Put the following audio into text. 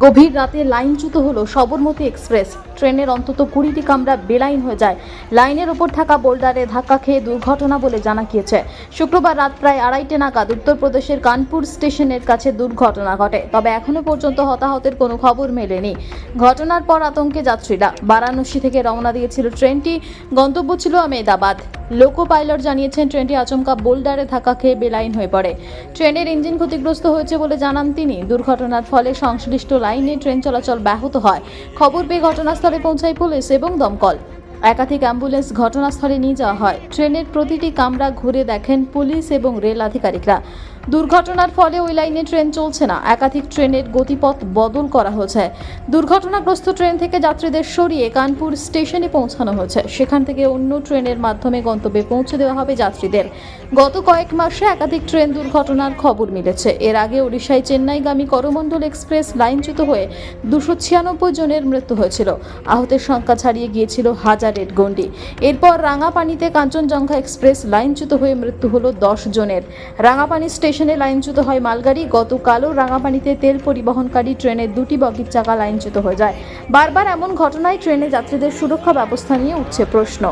গভীর রাতে লাইনচ্যুত হল সবরমতী এক্সপ্রেস। ট্রেনের অন্তত কুড়িটি কামরা বেলাইন হয়ে যায় লাইনের ওপর থাকা বোল্ডারে ধাক্কা খেয়ে দুর্ঘটনা বলে জানা গিয়েছে। শুক্রবার রাত প্রায় আড়াইটে নাগাদ উত্তরপ্রদেশের কানপুর স্টেশনের কাছে দুর্ঘটনা ঘটে, তবে এখনও পর্যন্ত হতাহতের কোনো খবর মেলেনি। ঘটনার পর আতঙ্কে যাত্রীরা বারাণসী থেকে রওনা দিয়েছিল ট্রেনটি। গন্তব্য ছিল আমেদাবাদ। লোকো পাইলট জানিয়েছেন ট্রেনটি আচমকা বোল্ডারে ধাক্কা খেয়ে বেলাইন হয়ে পড়ে। ট্রেনের ইঞ্জিন ক্ষতিগ্রস্ত হয়েছে বলে জানান তিনি। দুর্ঘটনার ফলে সংশ্লিষ্ট লাইনে ট্রেন চলাচল ব্যাহত হয়। খবর পেয়ে ঘটনাস্থলে পৌঁছায় পুলিশ এবং দমকল। একাধিক অ্যাম্বুলেন্স ঘটনাস্থলে নিয়ে যাওয়া হয়। ট্রেনের প্রতিটি কামরা ঘুরে দেখেন পুলিশ এবং রেল আধিকারিকরা। দুর্ঘটনার ফলে ওই লাইনে ট্রেন চলছে না। একাধিক ট্রেনের গতিপথ বদল করা হয়েছে। দুর্ঘটনাগ্রস্ত ট্রেন থেকে যাত্রীদের সরিয়ে কানপুর স্টেশনে পৌঁছানো হয়েছে। সেখান থেকে অন্য ট্রেনের মাধ্যমে গন্তব্যে পৌঁছে দেওয়া হবে যাত্রীদের। গত কয়েক মাসে একাধিক ট্রেন দুর্ঘটনার খবর মিলেছে। এর আগে ওড়িশায় চেন্নাইগামী করমণ্ডল এক্সপ্রেস লাইনচ্যুত হয়ে দুশো ছিয়ানব্বই জনের মৃত্যু হয়েছিল। আহতের সংখ্যা ছাড়িয়ে গিয়েছিল হাজারের গণ্ডি এরপর রাঙাপানিতে কাঞ্চনজঙ্ঘা এক্সপ্রেস লাইনচ্যুত হয়ে মৃত্যু হলো দশ জনের। রাঙাপানি স্টেশনে লাইনচ্যুত হয় মালগাড়ি। গতকালও রাঙাপানিতে তেল পরিবহনকারী ট্রেনের দুটি বগির চাকা লাইনচ্যুত হয়ে যায়। বারবার এমন ঘটনায় ট্রেনে যাত্রীদের সুরক্ষা ব্যবস্থা নিয়ে উঠছে প্রশ্ন।